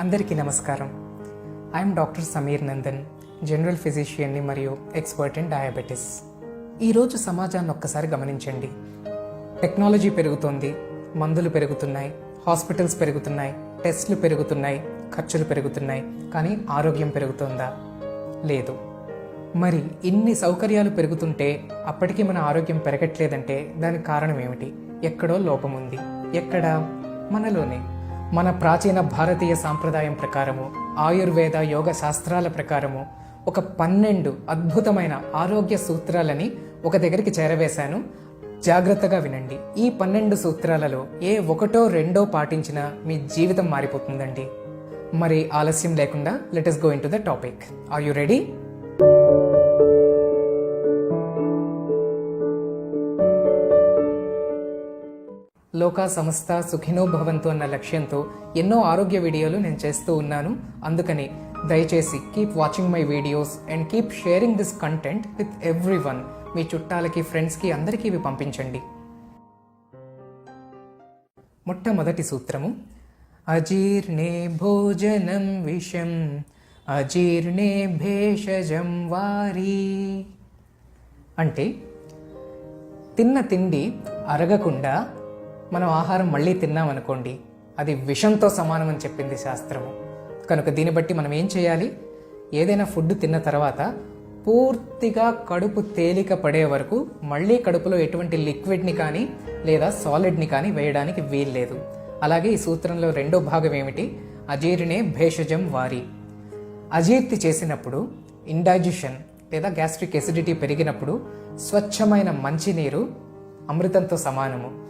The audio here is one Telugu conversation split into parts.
అందరికీ నమస్కారం. I'm doctor Sameer Nandan general ఫిజిషియన్ని మరియు ఎక్స్పర్ట్ ఇన్ డయాబెటీస్ ఈరోజు సమాజాన్ని ఒక్కసారి గమనించండి. టెక్నాలజీ పెరుగుతోంది మందులు పెరుగుతున్నాయి హాస్పిటల్స్ పెరుగుతున్నాయి టెస్ట్లు పెరుగుతున్నాయి ఖర్చులు పెరుగుతున్నాయి కానీ ఆరోగ్యం పెరుగుతుందా? లేదు. మరి ఇన్ని సౌకర్యాలు పెరుగుతుంటే అప్పటికీ మన ఆరోగ్యం పెరగట్లేదంటే దానికి కారణం ఏమిటి? ఎక్కడో లోపం ఉంది ఎక్కడ? మనలోనే. మన ప్రాచీన భారతీయ సాంప్రదాయం ప్రకారము ఆయుర్వేద యోగ శాస్త్రాల ప్రకారము ఒక పన్నెండు అద్భుతమైన ఆరోగ్య సూత్రాలని ఒక దగ్గరికి చేరవేశాను. జాగ్రత్తగా వినండి. ఈ పన్నెండు సూత్రాలలో ఏ ఒకటో రెండో పాటించినా మీ జీవితం మారిపోతుందండి. మరి ఆలస్యం లేకుండా let us go into the topic are you ready లోక సంస్థ సుఖినో భవంతు అన్న లక్ష్యంతో ఎన్నో ఆరోగ్య వీడియోలు నేను చేస్తూ ఉన్నాను. అందుకని దయచేసి keep watching my videos and keep sharing this content with everyone మీ చుట్టాలకి ఫ్రెండ్స్కి అందరికీ ఇవి పంపించండి. మొట్టమొదటి సూత్రము అజీర్ణే భోజనం విషం అజీర్ణే భేషజం వారి. అంటే తిన్న తిండి అరగకుండా మనం ఆహారం మళ్ళీ తిన్నామనుకోండి అది విషంతో సమానం అని చెప్పింది శాస్త్రము. కనుక దీన్ని బట్టి మనం ఏం చేయాలి? ఏదైనా ఫుడ్ తిన్న తర్వాత పూర్తిగా కడుపు తేలిక పడే వరకు మళ్ళీ కడుపులో ఎటువంటి లిక్విడ్ని కానీ లేదా సాలిడ్ని కానీ వేయడానికి వీల్లేదు. అలాగే ఈ సూత్రంలో రెండో భాగం ఏమిటి? అజీర్ణే భేషజం వారి. అజీర్తి చేసినప్పుడు ఇండైజెషన్ లేదా గ్యాస్ట్రిక్ ఎసిడిటీ పెరిగినప్పుడు స్వచ్ఛమైన మంచినీరు అమృతంతో సమానము.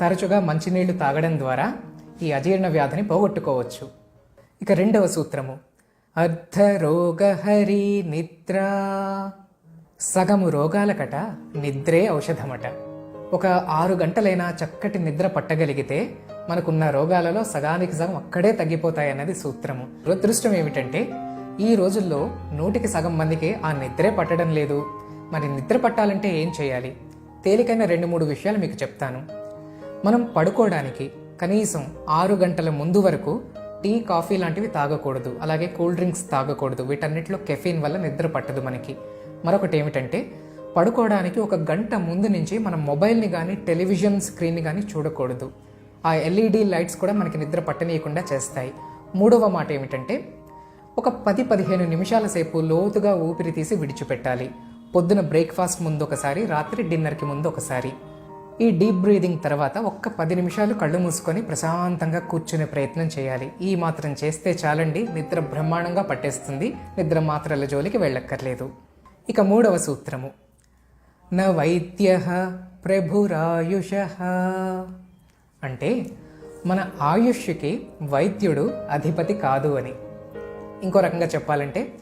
తరచుగా మంచినీళ్ళు తాగడం ద్వారా ఈ అజీర్ణ వ్యాధిని పోగొట్టుకోవచ్చు. ఇక రెండవ సూత్రము. అర్ధరోగహరి నిద్ర. సగము రోగాలకట నిద్రే ఔషధమట. ఒక ఆరు గంటలైనా చక్కటి నిద్ర పట్టగలిగితే మనకున్న రోగాలలో సగానికి సగం అక్కడే తగ్గిపోతాయన్నది సూత్రము. దురదృష్టం ఏమిటంటే ఈ రోజుల్లో నూటికి సగం మందికి ఆ నిద్రే పట్టడం లేదు. మరి నిద్ర పట్టాలంటే ఏం చేయాలి? తేలికైన రెండు మూడు విషయాలు మీకు చెప్తాను. మనం పడుకోవడానికి కనీసం ఆరు గంటల ముందు వరకు టీ కాఫీ లాంటివి తాగకూడదు. అలాగే కూల్ డ్రింక్స్ తాగకూడదు. వీటన్నిటిలో కెఫీన్ వల్ల నిద్ర పట్టదు మనకి. మరొకటి ఏమిటంటే పడుకోవడానికి ఒక గంట ముందు నుంచి మనం మొబైల్ని కానీ టెలివిజన్ స్క్రీన్ని కానీ చూడకూడదు. ఆ ఎల్ఈడి లైట్స్ కూడా మనకి నిద్ర పట్టనీయకుండా చేస్తాయి. మూడవ మాట ఏమిటంటే ఒక పది పదిహేను నిమిషాల సేపు లోతుగా ఊపిరి తీసి విడిచిపెట్టాలి. పొద్దున బ్రేక్ఫాస్ట్ ముందు ఒకసారి రాత్రి డిన్నర్కి ముందు ఒకసారి ఈ డీప్ బ్రీదింగ్ తర్వాత ఒక్క పది నిమిషాలు కళ్ళు మూసుకొని ప్రశాంతంగా కూర్చునే ప్రయత్నం చేయాలి. ఈ మాత్రం చేస్తే చాలండి నిద్ర బ్రహ్మాండంగా పట్టేస్తుంది. నిద్ర మాత్రల జోలికి వెళ్ళక్కర్లేదు. ఇక మూడవ సూత్రము. న వైద్య ప్రభురాయుష. అంటే మన ఆయుష్కి వైద్యుడు అధిపతి కాదు అని. ఇంకో రకంగా చెప్పాలంటే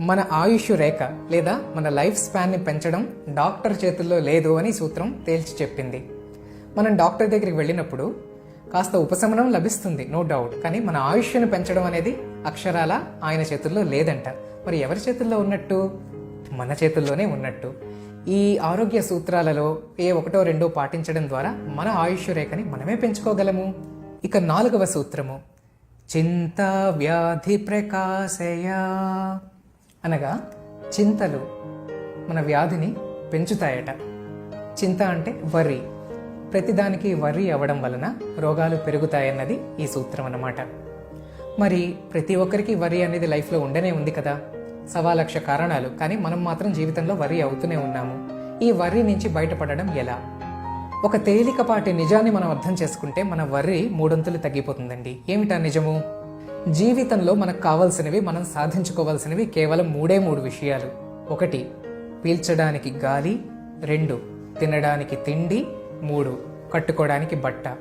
మన ఆయుష్ రేఖ లేదా మన లైఫ్ స్పాన్ని పెంచడం డాక్టర్ చేతుల్లో లేదు అని సూత్రం తేల్చి చెప్పింది. మనం డాక్టర్ దగ్గరికి వెళ్ళినప్పుడు కాస్త ఉపశమనం లభిస్తుంది నో డౌట్ కానీ మన ఆయుష్ను పెంచడం అనేది అక్షరాల ఆయన చేతుల్లో లేదంట. మరి ఎవరి చేతుల్లో ఉన్నట్టు? మన చేతుల్లోనే ఉన్నట్టు. ఈ ఆరోగ్య సూత్రాలలో ఏ ఒకటో రెండో పాటించడం ద్వారా మన ఆయుష్ రేఖని మనమే పెంచుకోగలము. ఇక నాలుగవ సూత్రము. చింతా వ్యాధి ప్రకాశయా. అనగా చింతలు మన వ్యాధిని పెంచుతాయట. చింత అంటే వరి. ప్రతిదానికి వరి అవ్వడం వలన రోగాలు పెరుగుతాయన్నది ఈ సూత్రం అన్నమాట. మరి ప్రతి ఒక్కరికి వరి అనేది లైఫ్లో ఉండనే ఉంది కదా? సవా లక్ష కారణాలు. కానీ మనం మాత్రం జీవితంలో వరి అవుతూనే ఉన్నాము. ఈ వరి నుంచి బయటపడడం ఎలా? ఒక తేలికపాటి నిజాన్ని మనం అర్థం చేసుకుంటే మన వర్రి మూడొంతులు తగ్గిపోతుందండి. ఏమిటా నిజము? జీవితంలో మనకు కావలసినవి మనం సాధించుకోవాల్సినవి కేవలం మూడే మూడు విషయాలు. ఒకటి పీల్చడానికి గాలి. రెండు తినడానికి తిండి. మూడు కట్టుకోవడానికి బట్ట.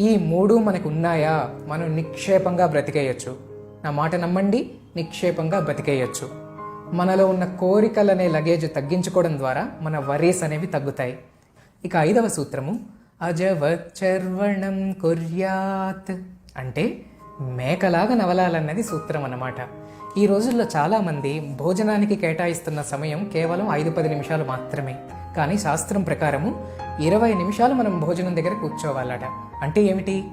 ఈ మూడు మనకు ఉన్నాయా? మనం నిక్షేపంగా బ్రతికేయచ్చు. నా మాట నమ్మండి నిక్షేపంగా బ్రతికేయచ్చు. మనలో ఉన్న కోరికలనే లగేజ్ తగ్గించుకోవడం ద్వారా మన వరీస్ అనేవి తగ్గుతాయి. ఇక ఐదవ సూత్రము అజవచ్చర్వణం కుర్యాత్. అంటే మేకలాగా నవలాలన్నది సూత్రం అన్నమాట. ఈ రోజుల్లో చాలామంది భోజనానికి కేటాయిస్తున్న సమయం కేవలం ఐదు పది నిమిషాలు మాత్రమే. కానీ శాస్త్రం ప్రకారము ఇరవై నిమిషాలు మనం భోజనం దగ్గర కూర్చోవాలట. అంటే ఏమిటి?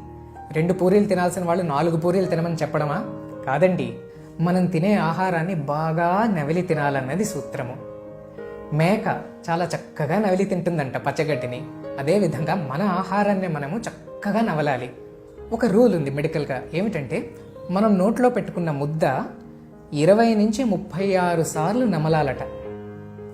రెండు పూరీలు తినాల్సిన వాళ్ళు నాలుగు పూరీలు తినమని చెప్పడమా? కాదండి. మనం తినే ఆహారాన్ని బాగా నవిలి తినాలన్నది సూత్రము. మేక చాలా చక్కగా నవిలి తింటుందంట పచ్చగడ్డిని. అదేవిధంగా మన ఆహారాన్ని మనము చక్కగా నవలాలి. ఒక రూల్ ఉంది మెడికల్గా. ఏమిటంటే మనం నోట్లో పెట్టుకున్న ముద్ద ఇరవై నుంచి ముప్పై ఆరు సార్లు నమలాలట.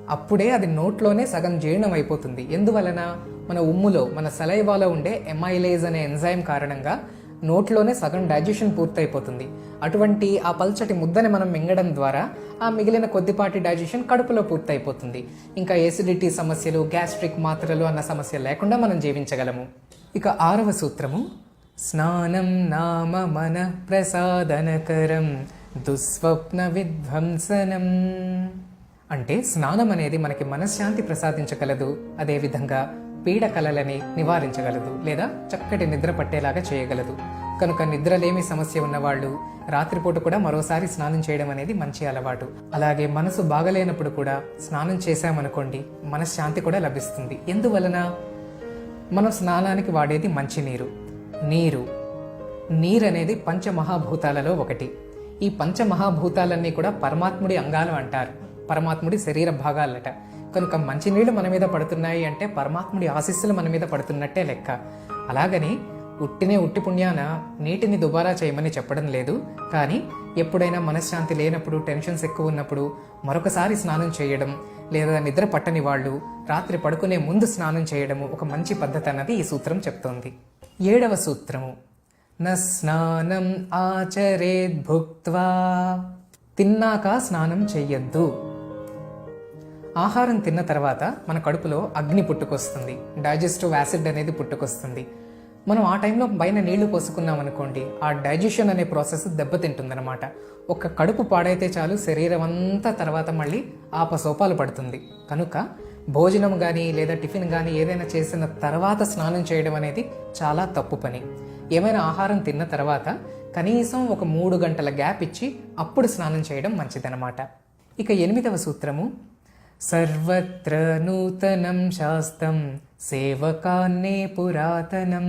అప్పుడే అది నోట్లోనే సగం జీర్ణం అయిపోతుంది. ఎందువలన? మన ఉమ్ములో మన సలైవాలో ఉండే ఎమైలేజ్ అనే ఎంజైమ్ కారణంగా నోట్లోనే సగం డైజెషన్ పూర్తయిపోతుంది. అటువంటి ఆ పల్చటి ముద్దని మనం మింగడం ద్వారా ఆ మిగిలిన కొద్దిపాటి డైజెషన్ కడుపులో పూర్తయిపోతుంది. ఇంకా ఎసిడిటీ సమస్యలు గ్యాస్ట్రిక్ మాత్రలు అన్న సమస్య లేకుండా మనం జీవించగలము. ఇక ఆరవ సూత్రము స్నానం నామ మన ప్రసాదనకరం దుస్వప్న విధ్వంసనం. అంటే స్నానం అనేది మనకి మనశ్శాంతి ప్రసాదించగలదు అదేవిధంగా పీడ కలలని నివారించగలదు లేదా చక్కటి నిద్ర పట్టేలాగా చేయగలదు. కనుక నిద్రలేమి సమస్య ఉన్నవాళ్ళు రాత్రిపూట కూడా మరోసారి స్నానం చేయడం అనేది మంచి అలవాటు. అలాగే మనసు బాగలేనప్పుడు కూడా స్నానం చేశామనుకోండి మనశ్శాంతి కూడా లభిస్తుంది. ఎందువలన? మనం స్నానానికి వాడేది మంచినీరు. నీరు. నీరు అనేది పంచమహాభూతాలలో ఒకటి. ఈ పంచమహాభూతాలన్నీ కూడా పరమాత్ముడి అంగాలు అంటారు. పరమాత్ముడి శరీర భాగాలట. కనుక మంచినీళ్ళు మన మీద పడుతున్నాయి అంటే పరమాత్ముడి ఆశీస్సులు మన మీద పడుతున్నట్టే లెక్క. అలాగని ఉట్టినే ఉట్టి పుణ్యాన నీటిని దుబారా చేయమని చెప్పడం లేదు. కానీ ఎప్పుడైనా మనశ్శాంతి లేనప్పుడు టెన్షన్స్ ఎక్కువ ఉన్నప్పుడు మరొకసారి స్నానం చేయడం లేదా నిద్ర పట్టని వాళ్ళు రాత్రి పడుకునే ముందు స్నానం చేయడము ఒక మంచి పద్ధతి అన్నది ఈ సూత్రం చెప్తోంది. ఏడవ సూత్రము. న స్నానం ఆచరేద్ భుక్వా తిన్నాక స్నానం చెయ్యొద్దు. ఆహారం తిన్న తర్వాత మన కడుపులో అగ్ని పుట్టుకొస్తుంది. డైజెస్టివ్ యాసిడ్ అనేది పుట్టుకొస్తుంది. మనం ఆ టైంలో పైన నీళ్ళు పోసుకున్నాం అనుకోండి ఆ డైజెషన్ అనే ప్రాసెస్ దెబ్బతింటుందన్నమాట. ఒక కడుపు పాడైతే చాలు శరీరం అంతా తర్వాత మళ్ళీ ఆపసోపాలు పడుతుంది. కనుక భోజనం కానీ లేదా టిఫిన్ కానీ ఏదైనా చేసిన తర్వాత స్నానం చేయడం అనేది చాలా తప్పు పని. ఏమైనా ఆహారం తిన్న తర్వాత కనీసం ఒక మూడు గంటల గ్యాప్ ఇచ్చి అప్పుడు స్నానం చేయడం మంచిదన్నమాట. ఇక ఎనిమిదవ సూత్రము సర్వత్ర నూతనం శాస్త్రం సేవకాన్నే పురాతనం.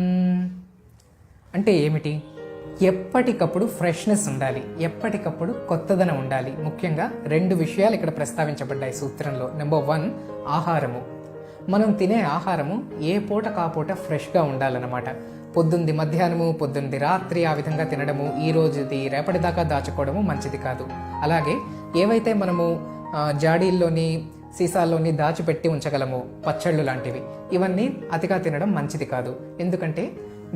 అంటే ఏమిటి? ఎప్పటికప్పుడు ఫ్రెష్నెస్ ఉండాలి. ఎప్పటికప్పుడు కొత్తదనం ఉండాలి. ముఖ్యంగా రెండు విషయాలు ఇక్కడ ప్రస్తావించబడ్డాయి సూత్రంలో. నెంబర్ వన్ ఆహారము. మనం తినే ఆహారము ఏ పూట కాపూట ఫ్రెష్గా ఉండాలన్నమాట. పొద్దుంది మధ్యాహ్నము పొద్దుంది రాత్రి ఆ విధంగా తినడము ఈ రోజుది రేపటి దాకా దాచుకోవడము మంచిది కాదు. అలాగే ఏవైతే మనము జాడీల్లోని సీసాల్లోని దాచిపెట్టి ఉంచగలము పచ్చళ్ళు లాంటివి ఇవన్నీ అతిగా తినడం మంచిది కాదు. ఎందుకంటే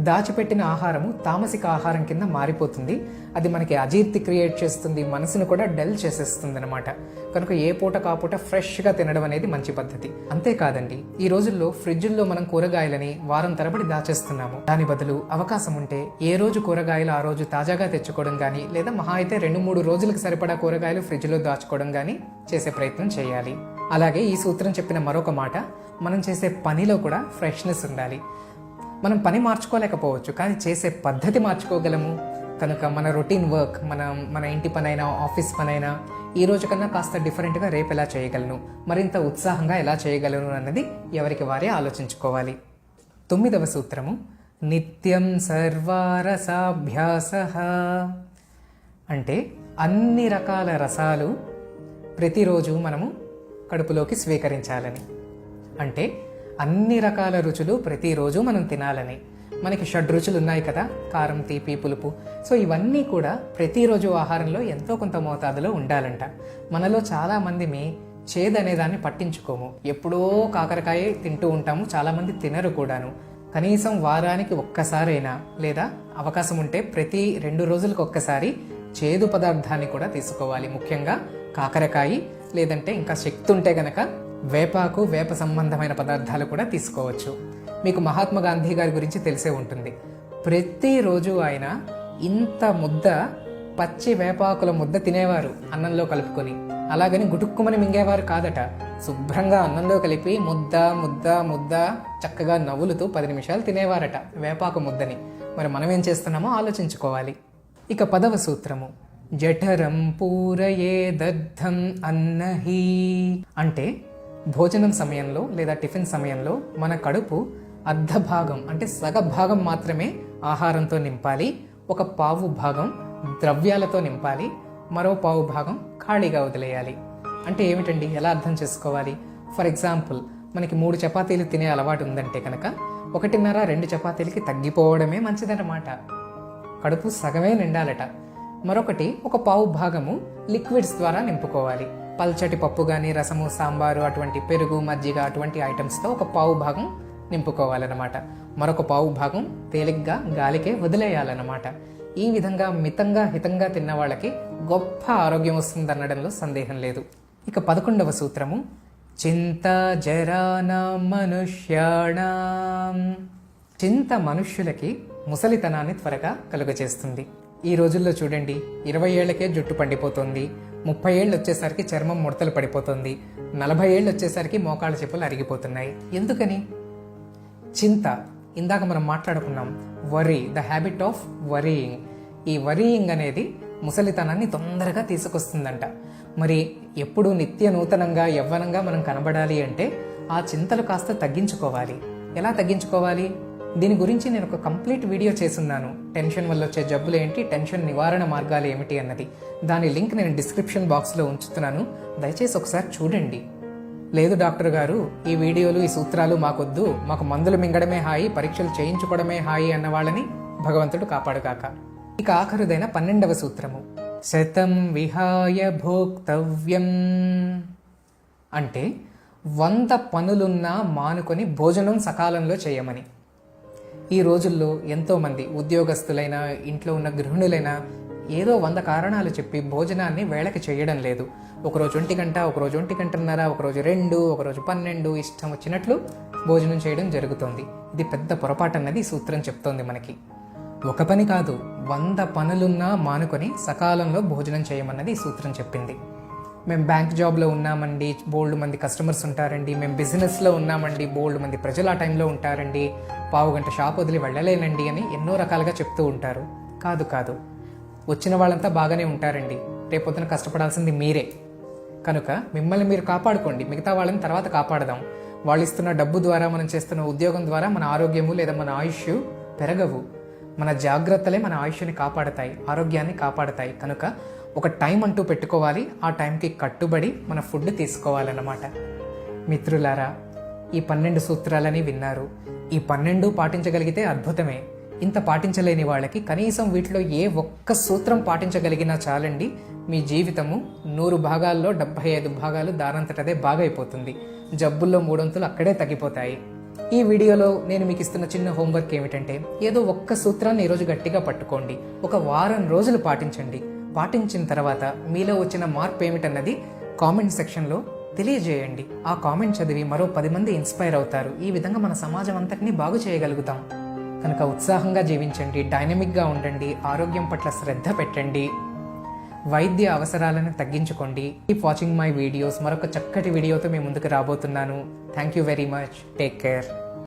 దాచిపెట్టిన ఆహారము తామసిక ఆహారం కింద మారిపోతుంది. అది మనకి అజీర్తి క్రియేట్ చేస్తుంది మనసును కూడా డల్ చేసేస్తుంది అనమాట కనుక ఏ పూట కాపూట ఫ్రెష్గా తినడం అనేది మంచి పద్ధతి. అంతేకాదండి ఈ రోజుల్లో ఫ్రిడ్జుల్లో మనం కూరగాయలని వారం తరబడి దాచేస్తున్నాము. దాని బదులు అవకాశం ఉంటే ఏ రోజు కూరగాయలు ఆ రోజు తాజాగా తెచ్చుకోవడం కానీ లేదా మహా అయితే రెండు మూడు రోజులకు సరిపడా కూరగాయలు ఫ్రిడ్జ్లో దాచుకోవడం కానీ చేసే ప్రయత్నం చేయాలి. అలాగే ఈ సూత్రం చెప్పిన మరొక మాట మనం చేసే పనిలో కూడా ఫ్రెష్నెస్ ఉండాలి. మనం పని మార్చుకోలేకపోవచ్చు కానీ చేసే పద్ధతి మార్చుకోగలము. కనుక మన రొటీన్ వర్క్ మన మన ఇంటి పనైనా ఆఫీస్ పనైనా ఈ రోజు కన్నా కాస్త డిఫరెంట్గా రేపు ఎలా చేయగలను మరింత ఉత్సాహంగా ఎలా చేయగలను అన్నది ఎవరికి వారే ఆలోచించుకోవాలి. తొమ్మిదవ సూత్రము నిత్యం సర్వారసాభ్యాస. అంటే అన్ని రకాల రసాలు ప్రతిరోజు మనము కడుపులోకి స్వీకరించాలని. అంటే అన్ని రకాల రుచులు ప్రతిరోజు మనం తినాలని. మనకి షడ్ రుచులు ఉన్నాయి కదా కారం తీపి పులుపు. సో ఇవన్నీ కూడా ప్రతిరోజు ఆహారంలో ఎంతో కొంత మోతాదులో ఉండాలంట. మనలో చాలా మందిమి చేదు అనే దాన్ని పట్టించుకోము. ఎప్పుడో కాకరకాయ తింటూ ఉంటాము చాలామంది తినరు కూడాను. కనీసం వారానికి ఒక్కసారైనా లేదా అవకాశం ఉంటే ప్రతి రెండు రోజులకు ఒక్కసారి చేదు పదార్థాన్ని కూడా తీసుకోవాలి. ముఖ్యంగా కాకరకాయ లేదంటే ఇంకా శక్తి ఉంటే గనక వేపాకు వేప సంబంధమైన పదార్థాలు కూడా తీసుకోవచ్చు. మీకు మహాత్మా గాంధీ గారి గురించి తెలిసే ఉంటుంది. ప్రతిరోజు ఆయన ఇంత ముద్ద పచ్చి వేపాకుల ముద్ద తినేవారు అన్నంలో కలుపుకొని. అలాగని గుటుక్కుమని మింగేవారు కాదట. శుభ్రంగా అన్నంలో కలిపి ముద్ద ముద్ద ముద్ద చక్కగా నవ్వులుతూ పది నిమిషాలు తినేవారట వేపాకు ముద్దని. మరి మనం ఏం చేస్తున్నామో ఆలోచించుకోవాలి. ఇక పదవ సూత్రము. జఠరం పూరయే దద్ధం అన్నహి. అంటే భోజనం సమయంలో లేదా టిఫిన్ సమయంలో మన కడుపు అర్ధ భాగం అంటే సగ భాగం మాత్రమే ఆహారంతో నింపాలి. ఒక పావు భాగం ద్రవ్యాలతో నింపాలి. మరో పావు భాగం ఖాళీగా వదిలేయాలి. అంటే ఏమిటండి? ఎలా అర్థం చేసుకోవాలి? ఫర్ ఎగ్జాంపుల్ మనకి మూడు చపాతీలు తినే అలవాటు ఉందంటే కనుక ఒకటిన్నర రెండు చపాతీలకి తగ్గిపోవడమే మంచిదన్నమాట. కడుపు సగమే నిండాలట. మరొకటి ఒక పావు భాగము లిక్విడ్స్ ద్వారా నింపుకోవాలి. పల్చటి పప్పు కానీ రసము సాంబారు అటువంటి పెరుగు మజ్జిగ అటువంటి ఐటమ్స్తో ఒక పావు భాగం నింపుకోవాలన్నమాట. మరొక పావు భాగం తేలిగ్గా గాలికే వదిలేయాలన్నమాట. ఈ విధంగా మితంగా హితంగా తిన్న వాళ్ళకి గొప్ప ఆరోగ్యం వస్తుందనడంలో సందేహం లేదు. ఇక పదకొండవ సూత్రము చింత జరాన మనుష్యాణం. చింత మనుష్యులకి ముసలితనాన్ని త్వరగా కలుగజేస్తుంది. ఈ రోజుల్లో చూడండి ఇరవై ఏళ్ళకే జుట్టు పండిపోతుంది. ముప్పై ఏళ్ళు వచ్చేసరికి చర్మం ముడతలు పడిపోతుంది. నలభై ఏళ్ళు వచ్చేసరికి మోకాళ్ళ చెప్పులు అరిగిపోతున్నాయి. ఎందుకని? చింత. ఇందాక మనం మాట్లాడుకున్నాం. Worry. The habit of worrying. ఈ వరీయింగ్ అనేది ముసలితనాన్ని తొందరగా తీసుకొస్తుందంట. మరి ఎప్పుడు నిత్య నూతనంగా యవ్వనంగా మనం కనబడాలి అంటే ఆ చింతలు కాస్త తగ్గించుకోవాలి. ఎలా తగ్గించుకోవాలి? దీని గురించి నేను ఒక కంప్లీట్ వీడియో చేసున్నాను టెన్షన్ వల్ల వచ్చే జబ్బులు ఏంటి? టెన్షన్ నివారణ మార్గాలు ఏమిటి అన్నది. దాని లింక్ నేను డిస్క్రిప్షన్ బాక్స్లో ఉంచుతున్నాను. దయచేసి ఒకసారి చూడండి. లేదు డాక్టర్ గారు ఈ వీడియోలు ఈ సూత్రాలు మాకొద్దు. మాకు మందులు మింగడమే హాయి పరీక్షలు చేయించుకోవడమే హాయి అన్న వాళ్ళని భగవంతుడు కాపాడుగాక. ఇక ఆఖరుదైన పన్నెండవ సూత్రము. శతం విహాయ భోక్తవ్యం. అంటే వంద పనులున్నా మానుకొని భోజనం సకాలంలో చేయమని. ఈ రోజుల్లో ఎంతోమంది ఉద్యోగస్తులైనా ఇంట్లో ఉన్న గృహిణులైనా ఏదో వంద కారణాలు చెప్పి భోజనాన్ని వేళకి చేయడం లేదు. ఒకరోజు ఒంటి గంట ఒకరోజు ఒంటి గంటన్నర ఒకరోజు రెండు ఒకరోజు పన్నెండు ఇష్టం వచ్చినట్లు భోజనం చేయడం జరుగుతోంది. ఇది పెద్ద పొరపాటు అన్నది సూత్రం చెప్తోంది మనకి. ఒక పని కాదు వంద పనులున్నా మానుకొని సకాలంలో భోజనం చేయమన్నది సూత్రం చెప్పింది. మేము బ్యాంక్ జాబ్లో ఉన్నామండి బోల్డ్ మంది కస్టమర్స్ ఉంటారండి. మేము బిజినెస్లో ఉన్నామండి బోల్డ్ మంది ప్రజలు ఆ టైంలో ఉంటారండి. పావు గంట షాప్ వదిలి వెళ్ళలేనండి అని ఎన్నో రకాలుగా చెప్తూ ఉంటారు. కాదు కాదు. వచ్చిన వాళ్ళంతా బాగానే ఉంటారండి. రేపొద్దున కష్టపడాల్సింది మీరే. కనుక మిమ్మల్ని మీరు కాపాడుకోండి. మిగతా వాళ్ళని తర్వాత కాపాడదాం. వాళ్ళు ఇస్తున్న డబ్బు ద్వారా మనం చేస్తున్న ఉద్యోగం ద్వారా మన ఆరోగ్యము లేదా మన ఆయుష్ పెరగవు. మన జాగ్రత్తలే మన ఆయుష్ని కాపాడతాయి ఆరోగ్యాన్ని కాపాడతాయి. కనుక ఒక టైం అంటూ పెట్టుకోవాలి. ఆ టైంకి కట్టుబడి మన ఫుడ్ తీసుకోవాలన్నమాట. మిత్రులారా ఈ పన్నెండు సూత్రాలని విన్నారు. ఈ పన్నెండు పాటించగలిగితే అద్భుతమే. ఇంత పాటించలేని వాళ్ళకి కనీసం వీటిలో ఏ ఒక్క సూత్రం పాటించగలిగినా చాలండి. మీ జీవితము నూరు భాగాల్లో డెబ్బై ఐదు భాగాలు దానంతటదే బాగైపోతుంది. జబ్బుల్లో మూడొంతులు అక్కడే తగ్గిపోతాయి. ఈ వీడియోలో నేను మీకు ఇస్తున్న చిన్న హోంవర్క్ ఏమిటంటే ఏదో ఒక్క సూత్రాన్ని ఈరోజు గట్టిగా పట్టుకోండి. ఒక వారం రోజులు పాటించండి. పాటించిన తర్వాత మీలో వచ్చిన మార్పు ఏమిటన్నది కామెంట్ సెక్షన్లో తెలియజేయండి. ఆ కామెంట్ చదివి మరో పది మంది ఇన్స్పైర్ అవుతారు. ఈ విధంగా మన సమాజం అంతటినీ బాగు చేయగలుగుతాం. కనుక ఉత్సాహంగా జీవించండి డైనమిక్గా ఉండండి ఆరోగ్యం పట్ల శ్రద్ధ పెట్టండి వైద్య అవసరాలను తగ్గించుకోండి. కీప్ వాచింగ్ మై వీడియోస్ మరొక చక్కటి వీడియోతో మేము ముందుకు రాబోతున్నాను. Thank you very much take care